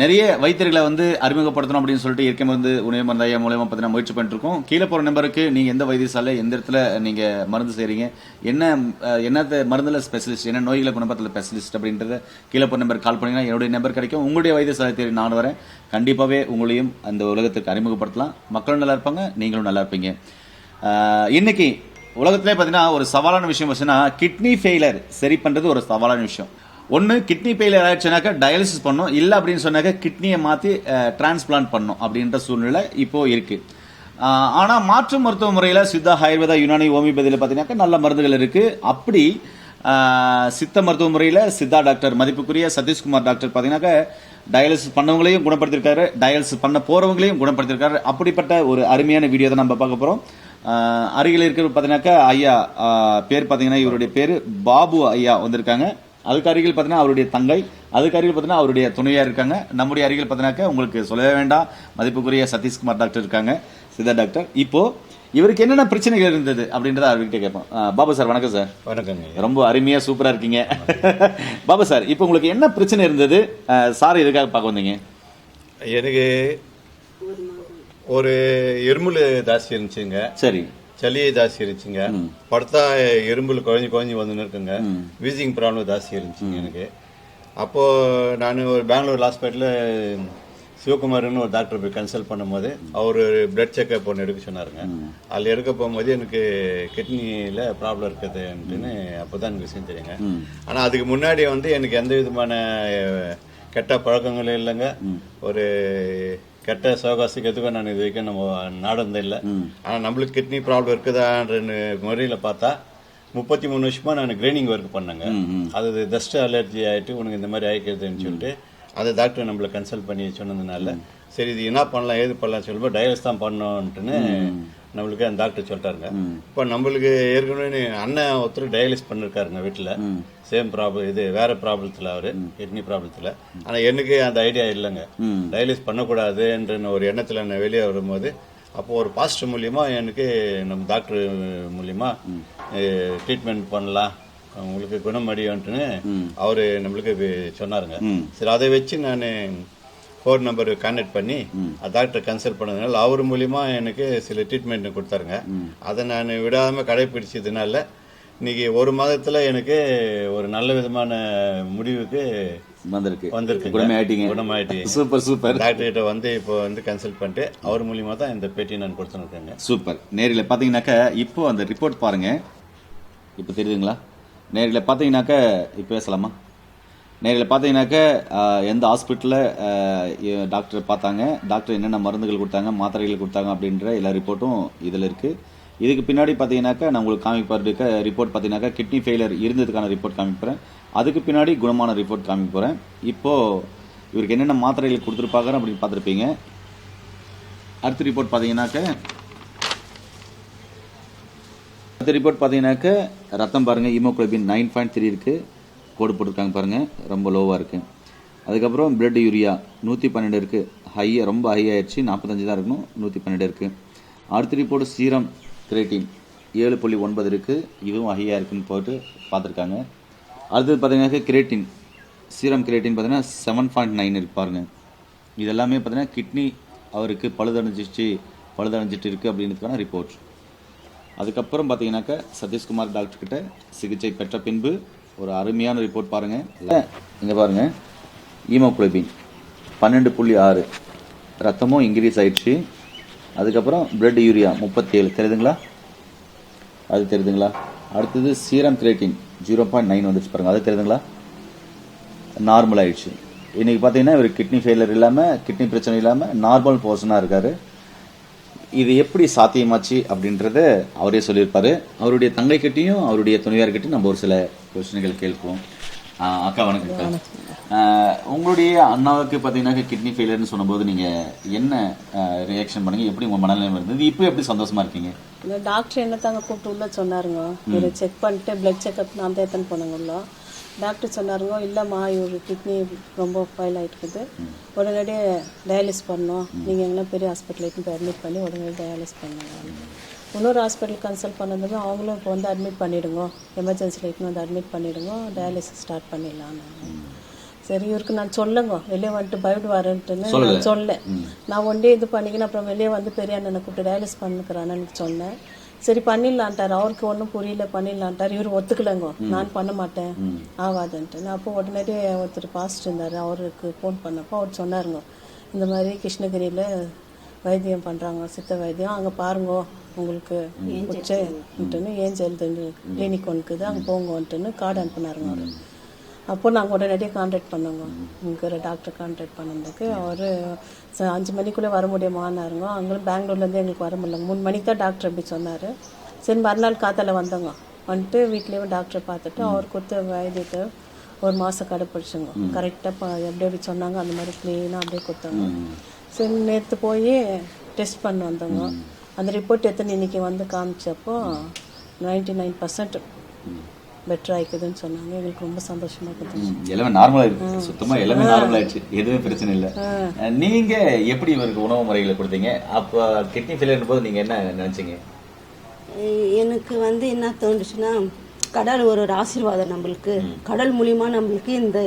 நிறைய வைத்தியர்களை வந்து அறிமுகப்படுத்தணும் அப்படின்னு சொல்லிட்டு இயற்கை மருந்து உணவு மருந்து மூலயமா பார்த்தீங்கன்னா முயற்சி பண்ணிட்டு இருக்கோம் கீழே போகிற நம்பருக்கு நீங்கள் எந்த வைத்தியசாலை எந்த இடத்துல நீங்கள் மருந்து செய்கிறீங்க என்ன என்னத்த மருந்துல ஸ்பெஷலிஸ்ட் என்ன நோய்களை குணப்பத்தில் ஸ்பெஷலிஸ்ட் அப்படின்றத கீழே போகிற நம்பர் கால் பண்ணீங்கன்னா என்னுடைய நம்பர் கிடைக்கும். உங்களுடைய வைத்தியசாலை தேடி நான் வரேன். கண்டிப்பாகவே உங்களையும் அந்த உலகத்துக்கு அறிமுகப்படுத்தலாம். மக்களும் நல்லா இருப்பாங்க நீங்களும் நல்லா இருப்பீங்க. இன்னைக்கு உலகத்திலே பார்த்தீங்கன்னா ஒரு சவாலான விஷயம் வச்சுன்னா கிட்னி ஃபெயிலர் சரி பண்ணுறது ஒரு சவாலான விஷயம். ஒன்று கிட்னி ஃபெயிலியர் ஆயிடுச்சுனாக்கா டயாலிசிஸ் பண்ணும். இல்லை அப்படின்னு சொன்னாக்கா கிட்னியை மாற்றி டிரான்ஸ்பிளான்ட் பண்ணும் அப்படின்ற சூழ்நிலை இப்போ இருக்கு. ஆனால் மாற்று மருத்துவ முறையில் சித்தா ஆயுர்வேதா யுனானி ஓமியோபதியில் பார்த்தீங்கன்னாக்கா நல்ல மருந்துகள் இருக்கு. அப்படி சித்த மருத்துவ முறையில் சித்தா டாக்டர் மதிப்புக்குரிய சதீஷ்குமார் டாக்டர் பார்த்தீங்கன்னாக்கா டயாலிசிஸ் பண்ணவங்களையும் குணப்படுத்திருக்காரு. டயாலிசிஸ் பண்ண போறவங்களையும் குணப்படுத்திருக்காரு. அப்படிப்பட்ட ஒரு அருமையான வீடியோ தான் நம்ம பார்க்க போறோம். அருகில் இருக்கிற பார்த்தீங்கன்னாக்கா ஐயா பேர் பார்த்தீங்கன்னா இவருடைய பேர் பாபு ஐயா வந்திருக்காங்க. அதுக்கு அருகில் பார்த்தீங்கன்னா அவருடைய தங்கை அதுக்கு அருகில் பார்த்தீங்கன்னா அவருடைய துணையா இருக்காங்க. நம்முடைய அருகில் பார்த்தீங்கன்னாக்கா உங்களுக்கு சொல்லவே வேண்டாம். மதிப்புக்குரிய சதீஷ்குமார் டாக்டர் இருக்காங்க. சித்தா டாக்டர். இப்போ இவருக்கு என்னென்ன பிரச்சனைகள் இருந்தது அப்படின்றத அவர்கிட்ட கேட்போம். பாபு சார் வணக்கம் சார். வணக்கங்க. ரொம்ப அருமையா சூப்பரா இருக்கீங்க. பாபா சார் இப்போ உங்களுக்கு என்ன பிரச்சனை இருந்தது? சார் எதுக்காக பார்க்க வந்தீங்க? எனக்கு ஒரு எறும்புல ஜாஸ்தி இருந்துச்சுங்க. சரி. சளி ஜாஸ்தி இருந்துச்சுங்க படுத்தா எறும்புல குழஞ்சி குழஞ்சி வந்துன்னு இருக்குங்க. வீசிங் ப்ராப்ளம் ஜாஸ்தி இருந்துச்சுங்க எனக்கு. அப்போ நான் ஒரு பெங்களூர் ஹாஸ்பிட்டலில் சிவகுமார்னு ஒரு டாக்டர் போய் கன்சல்ட் பண்ணும்போது அவர் பிளட் செக்அப் ஒன்று எடுக்க சொன்னாருங்க. அதில் எடுக்க போகும்போது எனக்கு கிட்னியில் ப்ராப்ளம் இருக்குதுன்ட்டுன்னு அப்போ தான் எனக்கு விஷயம் தெரியுங்க. ஆனால் அதுக்கு முன்னாடி வந்து எனக்கு எந்த விதமான கெட்ட பழக்கங்களும் இல்லைங்க. ஒரு கெட்ட சோகாசிக்கு எதுக்கும் நான் இது வரைக்கும் நம்ம நாடந்தே இல்லை ஆனால் நம்மளுக்கு கிட்னி ப்ராப்ளம் இருக்குதான்ற முறையில் பார்த்தா முப்பத்தி மூணு வருஷமா நான் கிரைனிங் ஒர்க் பண்ணேங்க. அது டஸ்ட் அலர்ஜி ஆயிட்டு உனக்கு இந்த மாதிரி ஆயிக்கிறதுன்னு சொல்லிட்டு அந்த டாக்டர் நம்மள கன்சல்ட் பண்ணி சொன்னதுனால சரி இது என்ன பண்ணலாம் ஏது பண்ணலாம் சொல்லும்போது டயலிஸ் தான் பண்ணோன்ட்டுன்னு நம்மளுக்கு அந்த டாக்டர் சொல்லிட்டாருங்க. இப்போ நம்மளுக்கு ஏற்கனவே அண்ணன் ஒருத்தர் டயாலிஸ் பண்ணிருக்காருங்க வீட்டில். சேம் ப்ராப்ளம் இது வேற ப்ராப்ளத்தில் அவரு கிட்னி ப்ராப்ளத்தில் ஆனால் எனக்கு அந்த ஐடியா இல்லைங்க. டயாலிஸ் பண்ணக்கூடாதுன்ற ஒரு எண்ணத்தில் நான் வெளியே வரும்போது அப்போ ஒரு பாஸ்டர் மூலியமா எனக்கு நம்ம டாக்டர் மூலியமா ட்ரீட்மெண்ட் பண்ணலாம். உங்களுக்கு குணமடையும்ட்டுன்னு அவரு நம்மளுக்கு சொன்னாருங்க. சரி அதை வச்சு நான் ஃபோன் நம்பர் கான்டாக்ட் பண்ணி டாக்டர் கன்சல்ட் பண்ணதுனால அவர் மூலியமா எனக்கு சில ட்ரீட்மெண்ட் கொடுத்தாருங்க. அதை நான் விடாம கடைபிடிச்சதுனால இன்னைக்கு ஒரு மாதத்துல எனக்கு ஒரு நல்ல விதமான முடிவுக்கு வந்திருக்கு. வந்திருக்கு குணமாயிட்டீங்க. குணமாயிட்டீங்க. Super super. டாக்டர் கிட்ட வந்து இப்போ வந்து கன்சல்ட் பண்ணிட்டு அவர் மூலியமா தான் இந்த பேட்டி நான் கொடுத்துருக்கேங்க சூப்பர். நேரில் பார்த்தீங்கன்னாக்கா இப்போ அந்த ரிப்போர்ட் பாருங்க. இப்போ தெரியுதுங்களா? நேரில் பார்த்தீங்கன்னாக்கா இப்போ பேசலாமா? நேரில் பார்த்தீங்கன்னாக்கா எந்த ஹாஸ்பிட்டலில் டாக்டர் பார்த்தாங்க டாக்டர் என்னென்ன மருந்துகள் கொடுத்தாங்க மாத்திரைகள் கொடுத்தாங்க அப்படின்ற எல்லா ரிப்போர்ட்டும் இதில் இருக்குது இதுக்கு பின்னாடி பார்த்தீங்கன்னாக்கா நான் உங்களுக்கு காமிப்பார் ரிப்போர்ட் பார்த்தீங்கன்னாக்கா கிட்னி ஃபெயிலியர் இருந்ததுக்கான ரிப்போர்ட் காமிக்கிறேன் அதுக்கு பின்னாடி குணமான ரிப்போர்ட் காமிக்க போகிறேன் இப்போது இவருக்கு என்னென்ன மாத்திரைகள் கொடுத்துருப்பாங்க அப்படின்னு பார்த்துருப்பீங்க. அடுத்த ரிப்போர்ட் பார்த்தீங்கன்னாக்க அடுத்த ரிப்போர்ட் பார்த்தீங்கன்னாக்க ரத்தம் பாருங்கள் ஹீமோக்ளோபின் நைன் பாயிண்ட் த்ரீ இருக்குது கோடு போட்டிருக்காங்க பாருங்கள் ரொம்ப லோவாக இருக்குது அதுக்கப்புறம் பிளட் யூரியா நூற்றி பன்னெண்டு இருக்குது ஹையாக ரொம்ப ஹை ஆயிடுச்சு. நாற்பத்தஞ்சு தான் இருக்கணும் நூற்றி பன்னெண்டு இருக்குது அடுத்த ரிப்போர்ட் சீரம் கிரேட்டின் ஏழு புள்ளி ஒன்பது இருக்குது இதுவும் ஹையாக இருக்குதுன்னு போட்டு பார்த்துருக்காங்க. அடுத்தது பார்த்தீங்கன்னாக்க கிரேட்டின் சீரம் கிரேட்டின் பார்த்தீங்கன்னா செவன் பாயிண்ட் நைன் இருக்கு பாருங்கள் இது எல்லாமே பார்த்தீங்கன்னா கிட்னி அவருக்கு பழுதடைஞ்சிச்சு பழுதடைஞ்சிட்டு இருக்குது அப்படின்றதுக்கான ரிப்போர்ட் அதுக்கப்புறம் பார்த்தீங்கன்னாக்கா சதீஷ்குமார் டாக்டர்கிட்ட சிகிச்சை பெற்ற பின்பு ஒரு அருமையான ரிப்போர்ட் பாருங்கள் இங்கே பாருங்க. ஈமோகுளோபின் பன்னெண்டு புள்ளி ஆறு. ரத்தமும் இன்க்ரீஸ் ஆயிடுச்சு. அதுக்கப்புறம் பிளட் யூரியா முப்பத்தி ஏழு தெரியுதுங்களா? அது தெரியுதுங்களா? அடுத்தது serum creatinine zero point nine வந்துச்சு பாருங்க. அது தெரியுதுங்களா? நார்மல் ஆயிடுச்சு. இன்னைக்கு பார்த்தீங்கன்னா இவர் கிட்னி ஃபெயிலியர் இல்லாமல் கிட்னி பிரச்சனை இல்லாமல் நார்மல் பர்சனாக இருக்காரு. இது எப்படி சாத்தியமாச்சு அப்படின்றத அவரே சொல்லியிருப்பாரு. அவருடைய தங்கைக்கிட்டையும் அவருடைய துணையார்கிட்டையும் நம்ம ஒரு சில கொஸ்டின்கள் கேட்போம். அக்கா வணக்கம் அக்கா. உங்களுடைய அண்ணாவுக்கு பாத்தீங்கன்னா கிட்னி ஃபெயிலியர்னு சொன்னபோது நீங்க என்ன ரியாக்ஷன் பண்ணீங்க? எப்படி உங்க மனநிலை இருந்தது? இப்போ எப்படி சந்தோஷமா இருக்கீங்க? இந்த டாக்டர் என்ன தாங்க கூப்பிட்டு உள்ள சொன்னாருங்க. இவரை செக் பண்ணிட்டு பிளட் செக்அப் நான் தான் எத்தனை போனேங்க உள்ள. டாக்டர் சொன்னாருங்க இல்லைம்மா இவரு கிட்னி ரொம்ப ஃபைல் ஆகிட்டுக்குது உடனடியே டயாலிஸ் பண்ணணும். நீங்கள் எங்கன்னா பெரிய ஹாஸ்பிட்டலுக்கு அட்மிட் பண்ணி உடனே டயாலிஸ் பண்ணுங்க இன்னொரு ஹாஸ்பிட்டல் கன்சல்ட் பண்ணதுமே அவங்களும் இப்போ வந்து அட்மிட் பண்ணிவிடுங்க எமர்ஜென்சியில் இட்டுன்னு வந்து அட்மிட் பண்ணிவிடுங்க டயாலிசிஸ் ஸ்டார்ட் பண்ணிடலான்னு. சரி இவருக்கு நான் சொல்லுங்க. வெளியே வந்துட்டு பயப்படுவாருன்ட்டுன்னு நான் சொல்ல நான் ஒன்றே இது பண்ணிக்கின்னு அப்புறம் வெளியே வந்து பெரிய அண்ணனை கூப்பிட்டு டயாலிஸ் பண்ணிக்கிறான்னு சொன்னேன். சரி பண்ணிடலான்ட்டார். அவருக்கு ஒன்றும் புரியல. பண்ணிடலான்ட்டார். இவர் ஒத்துக்கலைங்க. நான் பண்ண மாட்டேன். ஆகாதுன்ட்டு. நான் அப்போ உடனடியே ஒருத்தர் பாஸ்ட் இருந்தார். அவருக்கு ஃபோன் பண்ணப்போ அவர் சொன்னாருங்க. இந்த மாதிரி கிருஷ்ணகிரியில் வைத்தியம் பண்ணுறாங்க சித்த வைத்தியம். அங்கே பாருங்க. உங்களுக்கு உச்சன்ட்டுன்னு ஏஞ்சல் கிளினிக் ஒன்றுக்குது அங்கே போங்கன்ட்டுன்னு கார்டு அனுப்புனாருங்க அவர். அப்போ நாங்கள் உடனடியாக கான்டாக்ட் பண்ணோங்க. இங்கே ஒரு டாக்டர் கான்டாக்ட் பண்ணதுக்கு அவர் அஞ்சு மணிக்குள்ளே வர முடியுமான்னாருங்க அங்களும் பெங்களூர்லேருந்து எங்களுக்கு வர முடியல. மூணு மணிக்கு தான் டாக்டர் அப்படி சொன்னார். சரி மறுநாள் காத்தால வந்தோங்க. வந்துட்டு வீட்லேயும் டாக்டரை பார்த்துட்டு அவர் கொடுத்த வைத்தியத்தை ஒரு மாதம் கடைப்பிடிச்சோங்க கரெக்டாக எப்படி எப்படி சொன்னாங்க அந்த மாதிரி க்ளீனாக அப்படியே கொடுத்தாங்க. சரி நேற்று போய் டெஸ்ட் பண்ண வந்தோங்க. அந்த ரிப்போர்ட் எத்தனை இன்னைக்கு வந்து காமிச்சப்போ நைன்டி நைன் பர்சன்ட் பெட்டர் ஆயிக்குதுன்னு சொன்னாங்க. எங்களுக்கு ரொம்ப சந்தோஷமா இருந்துச்சு. எல்லாமே நார்மலா இருக்கு. சுத்தமா எல்லாமே நார்மல் ஆயிடுச்சு. எதுவுமே பிரச்சனை இல்ல. நீங்க எப்படி இவருக்கு உணவு முறைகளை கொடுத்தீங்க? அப்ப கிட்னி ஃபெயிலியர் போது நீங்க என்ன நினைச்சீங்க? எனக்கு வந்து என்ன தோணுச்சுன்னா கடல் ஒரு ஒரு ஆசீர்வாதம் நம்மளுக்கு. கடல் மூலியமா நம்மளுக்கு இந்த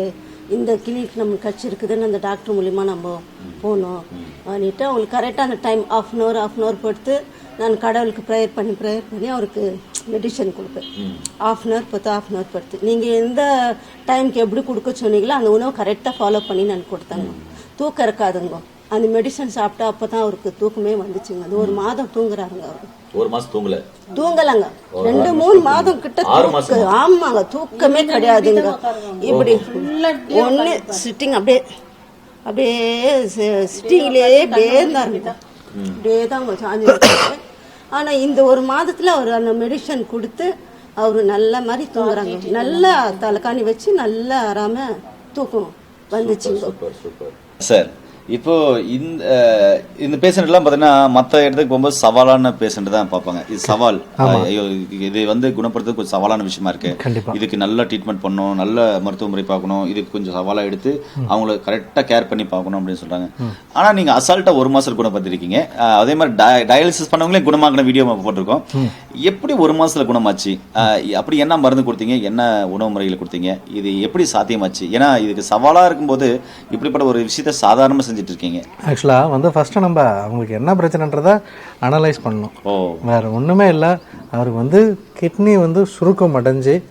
இந்த கிளினிக் நம்மளுக்கு கிடச்சிருக்குதுன்னு அந்த டாக்டர் மூலியமா நம்ம போனோம். பண்ணிட்டு அவங்களுக்கு கரெக்டாக அந்த time half an hour half an hour பொறுத்து நான் கடவுளுக்கு ப்ரேயர் பண்ணி ப்ரேயர் பண்ணி அவருக்கு மெடிசன் கொடுப்பேன். ஆஃப் அன் ஹவர் பொறுத்து ஆஃப் அன் ஹவர் பொறுத்து. நீங்கள் எந்த டைம்க்கு எப்படி கொடுக்க சொன்னீங்களோ அந்த உணவு கரெக்டாக ஃபாலோ பண்ணி நான் கொடுத்தேங்க தூக்கம் இருக்காதுங்க. அந்த மெடிசன் சாப்பிட்டா அப்போ தான் அவருக்கு தூக்கமே வந்துச்சுங்க. அது ஒரு மாதம் தூங்குறாருங்க அவர். ஒரு மாசம் தூங்கல? தூங்கலங்க. ரெண்டு மூணு மாதம் கிட்ட ஆமாங்க தூக்கமே கிடையாதுங்க. இப்படி ஒண்ணு சிட்டிங் அப்படியே அப்படியே சிட்டிங்லயே அப்படியே இருந்தாருங்க. அப்படியே தாங்க சாஞ்சு. ஆனா இந்த ஒரு மாதத்துல அவர் அந்த மெடிசன் கொடுத்து அவரு நல்ல மாதிரி தூங்குறாங்க. நல்லா தலைக்காணி வச்சு நல்லா ஆறாம தூக்கம் வந்துச்சுங்க. சார் இப்போ இந்த இந்த பேஷண்ட் எல்லாம் பாத்தீங்கன்னா மத்த இடத்துக்கு போகும்போது சவாலான பேஷண்ட் தான் பார்ப்பாங்க. இது சவால். ஐயோ இது வந்து குணப்படுத்துறது கொஞ்சம் சவாலான விஷயமா இருக்கு. இதுக்கு நல்ல ட்ரீட்மெண்ட் பண்ணணும் நல்ல மருத்துவ முறை பார்க்கணும் இதுக்கு கொஞ்சம் சவாலா எடுத்து அவங்கள கரெக்டா கேர் பண்ணி பார்க்கணும் அப்படின்னு சொல்றாங்க. ஆனா நீங்க அசால்ட்டா ஒரு மாசம் குணப்படுத்திருக்கீங்க அதே மாதிரி டயாலிசிஸ் பண்ணவங்களே குணமாக்கின வீடியோ போட்டிருக்கோம். எப்படி ஒரு மாசத்துல குணமாச்சு? அப்படி என்ன மருந்து கொடுத்தீங்க? என்ன உணவு முறைகளை கொடுத்தீங்க? இது எப்படி சாத்தியமாச்சு? ஏன்னா இதுக்கு சவாலா இருக்கும்போது இப்படிப்பட்ட ஒரு விஷயத்த சாதாரணமா செஞ்சுட்டு இருக்கீங்க ஆக்சுவலாக வந்து ஃபஸ்ட்டு நம்ம அவங்களுக்கு என்ன பிரச்சனைன்றதை அனலைஸ் பண்ணணும். ஓ. வேறு ஒன்றுமே இல்லை. அவருக்கு வந்து கிட்னி வந்து சுருக்கம் அடைஞ்சு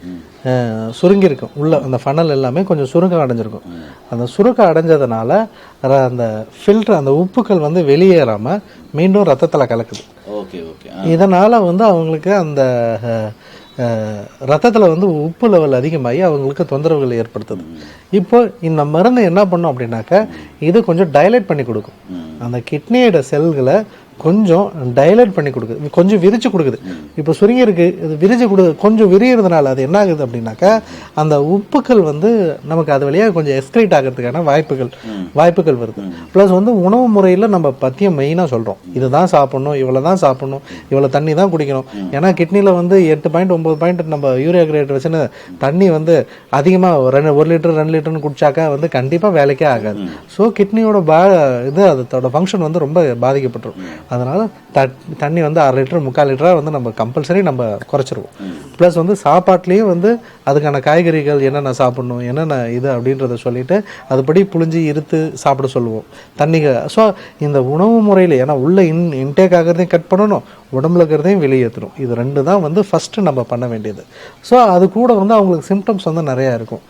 சுருங்கியிருக்கும். உள்ள அந்த ஃபனல் எல்லாமே கொஞ்சம் சுருக்கம் அடைஞ்சிருக்கும். அந்த சுருக்கம் அடைஞ்சதுனால அந்த ஃபில்டர் அந்த உப்புக்கள் வந்து வெளியேறாமல் மீண்டும் ரத்தத்தில் கலக்குது. Okay okay. இதனால் வந்து அவங்களுக்கு அந்த ரத்தத்தில் வந்து உப்பு லெவல் அதிகமாகி அவங்களுக்கு தொந்தரவுகள் ஏற்படுத்துது. இப்போ இந்த மருந்து என்ன பண்ணும் அப்படின்னாக்கா இது கொஞ்சம் டைலைட் பண்ணி கொடுக்கும். அந்த கிட்னியோட செல்களை கொஞ்சம் டைலட் பண்ணி கொடுக்குது. கொஞ்சம் விரிச்சு கொடுக்குது. இப்போ சுருங்கி இருக்கு. இது விரிச்சு கொடு கொஞ்சம் விரியறதுனால அது என்ன ஆகுது அப்படின்னாக்கா அந்த உப்புக்கள் வந்து நமக்கு அது வழியாக கொஞ்சம் எஸ்கிரேட் ஆகிறதுக்கான வாய்ப்புகள் வாய்ப்புகள் வருது. ப்ளஸ் வந்து உணவு முறையில் நம்ம பற்றியும் மெயினாக சொல்கிறோம் இதுதான் சாப்பிடணும் இவ்வளோ தான் சாப்பிடணும் இவ்வளோ தண்ணி தான் குடிக்கணும். ஏன்னா கிட்னியில் வந்து எட்டு பாயிண்ட் ஒம்பது பாயிண்ட் நம்ம யூரியா கிரேட் வச்சுன்னு தண்ணி வந்து அதிகமாக ரெண்டு ஒரு லிட்டர் ரெண்டு லிட்டர்னு குடிச்சாக்கா வந்து கண்டிப்பாக வேலைக்கே ஆகாது. ஸோ கிட்னியோட பா இது அதோட ஃபங்க்ஷன் வந்து ரொம்ப பாதிக்கப்பட்டுரும். அதனால் தட் தண்ணி வந்து அரை லிட்டர் முக்கால் லிட்டராக வந்து நம்ம கம்பல்சரி நம்ம குறைச்சிருவோம். ப்ளஸ் வந்து சாப்பாட்லேயும் வந்து அதுக்கான காய்கறிகள் என்னென்ன சாப்பிடணும் என்னென்ன இது அப்படின்றத சொல்லிட்டு அதுபடி புழிஞ்சு இருத்து சாப்பிட சொல்லுவோம். தண்ணி ஸோ இந்த உணவு முறையில் ஏன்னா உள்ளே இன் இன்டேக் ஆகிறதையும் கட் பண்ணணும் உடம்புல இருக்கிறதையும் வெளியேற்றணும் இது ரெண்டு தான் வந்து ஃபஸ்ட்டு நம்ம பண்ண வேண்டியது. ஸோ அது கூட வந்து அவங்களுக்கு சிம்டம்ஸ் வந்து நிறையா இருக்கும்.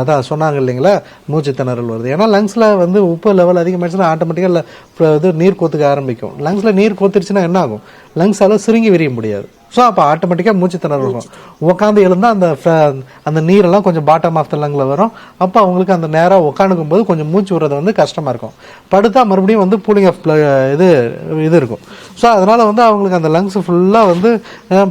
அதான் சொன்னாங்க இல்லைங்களா மூச்சு திணறல் வருது. ஏன்னா லங்ஸில் வந்து உப்பு லெவல் அதிகமாகிடுச்சுன்னா ஆட்டோமேட்டிக்காக இது நீர் கோத்துக்க ஆரம்பிக்கும். லங்ஸில் நீர் கோத்துருச்சுன்னா என்ன ஆகும் லங்ஸால் சுருங்கி விரிய முடியாது. ஸோ அப்போ ஆட்டோமேட்டிக்காக மூச்சு திணறல் இருக்கும் உட்காந்து எழுந்தா அந்த ஃப- அந்த நீரெல்லாம் கொஞ்சம் பாட்டம் ஆஃப் த லங்கில் வரும். அப்போ அவங்களுக்கு அந்த நேராக உட்காந்துக்கும் போது கொஞ்சம் மூச்சு விடுறது வந்து கஷ்டமாக இருக்கும். படுத்தா மறுபடியும் வந்து பூலிங் ஆஃப் இது இது இருக்கும். ஸோ அதனால் வந்து அவங்களுக்கு அந்த லங்ஸ் ஃபுல்லாக வந்து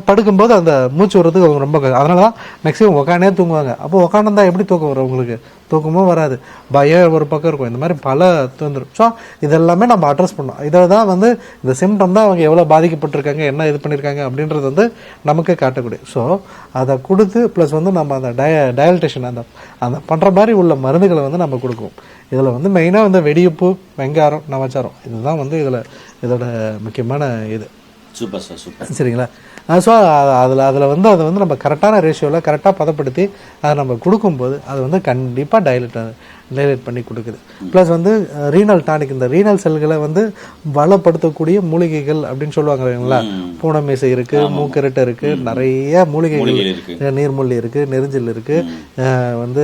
படுக்கும்போது அந்த மூச்சு விடுறதுக்கு அவங்க ரொம்ப க- அதனால தான் மேக்ஸிமம் உட்காண்டே தூங்குவாங்க. அப்போ உட்காந்துருந்தா எப்படி தூக்கம் வரும் உங்களுக்கு? தூக்கமும் வராது. பயம் ஒரு பக்கம் இருக்கும். இந்த மாதிரி பல தொந்தரும். ஸோ இதெல்லாமே நம்ம அட்ரஸ் பண்ணோம் இதை தான் வந்து இந்த சிம்டம் தான் அவங்க எவ்வளோ பாதிக்கப்பட்டிருக்காங்க என்ன இது பண்ணியிருக்காங்க அப்படின்றது வந்து நமக்கு காட்டக்கூடிய. ஸோ அதை கொடுத்து ப்ளஸ் வந்து நம்ம அந்த டய டயல்டேஷன் அந்த அந்த பண்ணுற மாதிரி உள்ள மருந்துகளை வந்து நம்ம கொடுக்குவோம் இதில் வந்து மெயினாக வந்து வெடியுப்பு வெங்காரம் நவச்சாரம். இதுதான் வந்து இதில் இதோட முக்கியமான இது. சூப்பர் சார் சூப்பர் சரிங்களா? ஸோ அதில் அதில் வந்து அதை வந்து நம்ம கரெக்டான ரேஷியோவில் கரெக்டாக பதப்படுத்தி அதை நம்ம கொடுக்கும்போது அது வந்து கண்டிப்பாக டைலட் டைலட் பண்ணி கொடுக்குது. ப்ளஸ் வந்து ரீனல் டானிக் இந்த ரீனல் செல்களை வந்து வளப்படுத்தக்கூடிய மூலிகைகள் அப்படின்னு சொல்லுவாங்க இல்லைங்களா? பூனமீசை இருக்கு மூக்கரட்டை இருக்கு நிறைய மூலிகைகள் மூலிகைகள் இருக்கு. அஹ் நீர்முள்ளி இருக்கு நெரிஞ்சல் இருக்கு அஹ் வந்து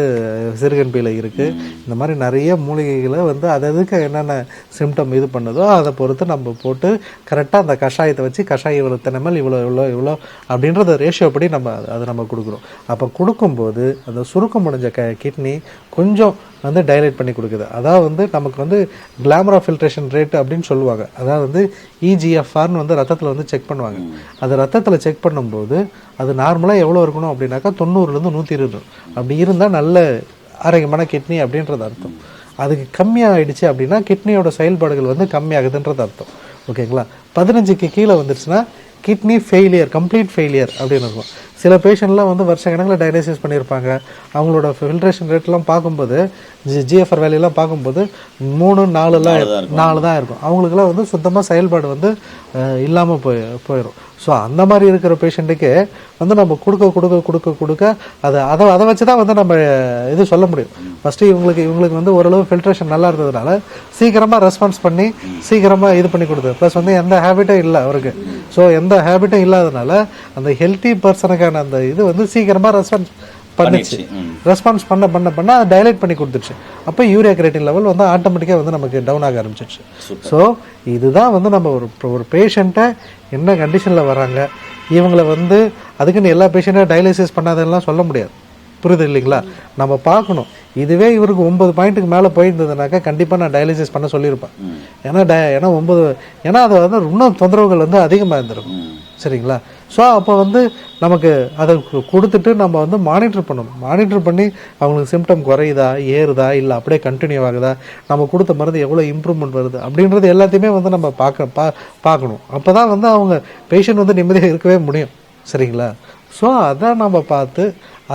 சிறுகன் பீலை இருக்கு. இந்த மாதிரி நிறைய மூலிகைகளை வந்து அது அதுக்கு என்னென்ன சிம்டம் இது பண்ணுதோ அதை பொறுத்து நம்ம போட்டு கரெக்டாக அந்த கஷாயத்தை வச்சு கஷாயம் இவ்வளோ தினமல் இவ்வளோ இவ்வளோ இவ்வளோ அப்படின்றத ரேஷியோ படி நம்ம அதை நம்ம கொடுக்குறோம். அப்போ கொடுக்கும்போது அந்த சுருக்கம் முடிஞ்ச க கிட்னி கொஞ்சம் வந்து டைலேட் பண்ணி கொடுக்குது. அதாவது வந்து நமக்கு வந்து கிளாமரா ஃபில்ட்ரேஷன் ரேட் அப்படின்னு சொல்லுவாங்க. அதாவது வந்து இஜிஎஃப்ஆர்னு வந்து ரத்தத்தில் வந்து செக் பண்ணுவாங்க. அது ரத்தத்தில் செக் பண்ணும்போது அது நார்மலாக எவ்வளோ இருக்கணும் அப்படின்னாக்கா தொண்ணூறுலேருந்து நூற்றி இருபது. அப்படி இருந்தால் நல்ல ஆரோக்கியமான கிட்னி அப்படின்றது அர்த்தம். அதுக்கு கம்மியாகிடுச்சு அப்படின்னா கிட்னியோட செயல்பாடுகள் வந்து கம்மியாகுதுன்றது அர்த்தம். ஓகேங்களா? பதினஞ்சுக்கு கீழே வந்துருச்சுன்னா கிட்னி ஃபெயிலியர் கம்ப்ளீட் ஃபெயிலியர் அப்படின்னு இருக்கும். சில பேஷண்ட்லாம் வந்து வருஷ கணக்கில் டயலிசிஸ் பண்ணியிருப்பாங்க அவங்களோட ஃபில்ட்ரேஷன் ரேட்லாம் பார்க்கும்போது ஜி ஜிஎஃப்ஆர் வேலையெல்லாம் பார்க்கும்போது மூணு நாலுலாம் நாலு தான் இருக்கும். அவங்களுக்குலாம் வந்து சுத்தமாக செயல்பாடு வந்து இல்லாமல் போய் போயிடும் ஸோ அந்த மாதிரி இருக்கிற பேஷண்ட்டுக்கு வந்து நம்ம கொடுக்க கொடுக்க கொடுக்க கொடுக்க அதை அதை அதை வச்சு தான் வந்து நம்ம இது சொல்ல முடியும். ஃபஸ்ட்டு இவங்களுக்கு இவங்களுக்கு வந்து ஓரளவு ஃபில்ட்ரேஷன் நல்லா இருந்ததுனால சீக்கிரமாக ரெஸ்பான்ஸ் பண்ணி சீக்கிரமாக இது பண்ணி கொடுத்தது ப்ளஸ் வந்து எந்த ஹேபிட்டும் இல்லை அவருக்கு. ஸோ எந்த ஹேபிட்டும் இல்லாதனால அந்த ஹெல்த்தி பர்சனுக்கான அந்த இது வந்து சீக்கிரமாக ரெஸ்பான்ஸ் பண்ணுச்சு. ரெஸ்பான்ஸ் பண்ண பண்ண பண்ண அதை டைலேட் பண்ணி கொடுத்துருச்சு அப்போ யூரியா கிரேட்டின் லெவல் வந்து ஆட்டோமேட்டிக்காக வந்து நமக்கு டவுன் ஆக ஆரம்பிச்சிருச்சு ஸோ இதுதான் வந்து நம்ம ஒரு ஒரு பேஷண்ட்டை என்ன கண்டிஷனில் வராங்க இவங்களை வந்து அதுக்குன்னு எல்லா பேஷண்ட்டும் டயாலிசிஸ் பண்ணாதெல்லாம் சொல்ல முடியாது. புரியுது இல்லைங்களா? நம்ம பார்க்கணும். இதுவே இவருக்கு ஒன்பது பாயிண்ட்டுக்கு மேலே போயிருந்ததுனாக்கா கண்டிப்பாக நான் டயாலிசிஸ் பண்ண சொல்லியிருப்பேன். ஏன்னா டய ஏன்னா ஒன்பது ஏன்னா அது வந்து இன்னும் தொந்தரவுகள் வந்து அதிகமாக இருந்திருக்கும். சரிங்களா? ஸோ அப்போ வந்து நமக்கு அதை கொடுத்துட்டு நம்ம வந்து மானிட்டர் பண்ணணும். மானிட்டர் பண்ணி அவங்களுக்கு சிம்டம் குறையுதா ஏறுதா இல்லை அப்படியே கண்டினியூ ஆகுதா நம்ம கொடுத்த மருந்து எவ்வளோ இம்ப்ரூவ்மெண்ட் வருது அப்படின்றது எல்லாத்தையுமே வந்து நம்ம பார்க்க பா பார்க்கணும். அப்போ தான் வந்து அவங்க பேஷண்ட் வந்து நிம்மதியாக இருக்கவே முடியும். சரிங்களா? ஸோ அதை நம்ம பார்த்து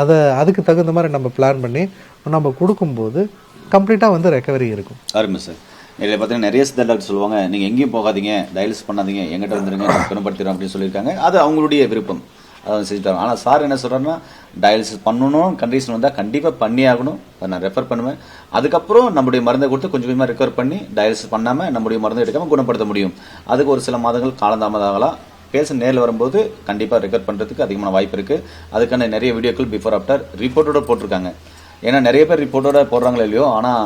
அதை அதுக்கு தகுந்த மாதிரி நம்ம பிளான் பண்ணி நம்ம கொடுக்கும்போது கம்ப்ளீட்டாக வந்து ரெக்கவரி இருக்கும். அருமை சார். இதில் பார்த்தீங்கன்னா நிறைய சித்தர் டாக்டர் சொல்லுவாங்க. நீங்கள் எங்கேயும் போகாதீங்க டயலிஸ் பண்ணாதீங்க எங்கிட்ட வந்துருங்க குணப்படுத்திடும் குணப்படுத்திடுறோம் அப்படின்னு சொல்லியிருக்காங்க. அது அவங்களுடைய விருப்பம். அதை வந்து செஞ்சுட்டாங்க ஆனால் சார் என்ன சொல்கிறாருன்னா டயாலிசிஸ் பண்ணணும் கண்டிஷன் வந்தால் கண்டிப்பாக பண்ணி ஆகணும். அதை நான் ரெஃபர் பண்ணுவேன். அதுக்கப்புறம் நம்முடைய மருந்தை கொடுத்து கொஞ்சம் கொஞ்சமாக ரெக்கவர் பண்ணி டயாலிசிஸ் பண்ணாமல் நம்முடைய மருந்து எடுக்காமல் குணப்படுத்த முடியும். அதுக்கு ஒரு சில மாதங்கள் காலந்தாமதாகலாம் பேஷண்ட் நேரில் வரும்போது கண்டிப்பாக ரெக்கார்ட் பண்ணுறதுக்கு அதிகமான வாய்ப்பு இருக்குது அதுக்கான நிறைய வீடியோக்கள் பிஃபோர் ஆஃப்டர் ரிப்போர்ட்டோட போட்டிருக்காங்க. ஏன்னா நிறைய பேர் ரிப்போர்ட்டோட போடுறாங்களோ இல்லையோ ஆனால்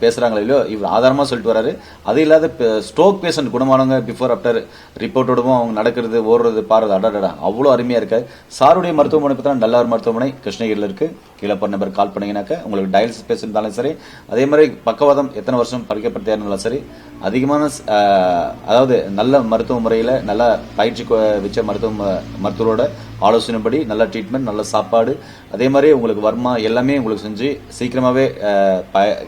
பேசுகிறாங்களோ இல்லையோ இவர் ஆதாரமாக சொல்லிட்டு வராரு. அது இல்லாத ஸ்ட்ரோக் பேஷண்ட் குணமானவங்க பிஃபோர் ஆஃப்டர் ரிப்போர்ட்டோடவும் அவங்க நடக்கிறது ஓடுறது பாடுறது அடடடா அவ்வளோ அருமையாக இருக்கு சாருடைய மருத்துவமனை பார்த்தா நல்லார் மருத்துவமனை கிருஷ்ணகிரியில் இருக்கு. கீழே பண்ண நம்பர் கால் பண்ணீங்கன்னாக்க உங்களுக்கு டயாலிசிஸ் பேஷண்ட் இருந்தாலும் சரி அதே மாதிரி பக்கவாதம் எத்தனை வருஷம் பறிக்கப்பட்ட இருந்தாலும் சரி அதிகமான அதாவது நல்ல மருத்துவ முறையில் நல்ல பயிற்சி வச்ச மருத்துவ ம- மருத்துவரோட ஆலோசனைப்படி நல்ல ட்ரீட்மெண்ட் நல்ல சாப்பாடு அதே மாதிரி உங்களுக்கு வர்மா எல்லாமே உங்களுக்கு செஞ்சு சீக்கிரமாகவே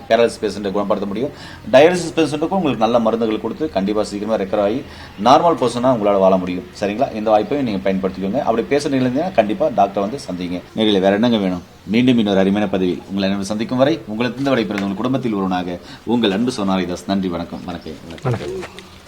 பேரலிசிஸ் பேஷண்ட்டை குணப்படுத்த முடியும். டயாலிசிஸ் பேஷண்ட்டுக்கும் உங்களுக்கு நல்ல மருந்துகள் கொடுத்து கண்டிப்பாக சீக்கிரமாக ரெக்கர் ஆகி நார்மல் பர்சனாக உங்களால் வாழ முடியும். சரிங்களா? இந்த வாய்ப்பையும் நீங்கள் பயன்படுத்திக்கோங்க. அப்படி பேசுகிற இல்லைங்கன்னா கண்டிப்பாக டாக்டரை வந்து சந்திங்க. நேரில் வேற என்னங்க வேணும்? மீண்டும் இன்னொரு அருமையான பதவியில் உங்களை என்ன சந்திக்கும் வரை உங்களுக்கு விடைபெறும் உங்கள் குடும்பத்தில் ஒருவனாக உங்கள் அன்பு சோனாரிதாஸ் நன்றி வணக்கம். வணக்கம். வணக்கம்.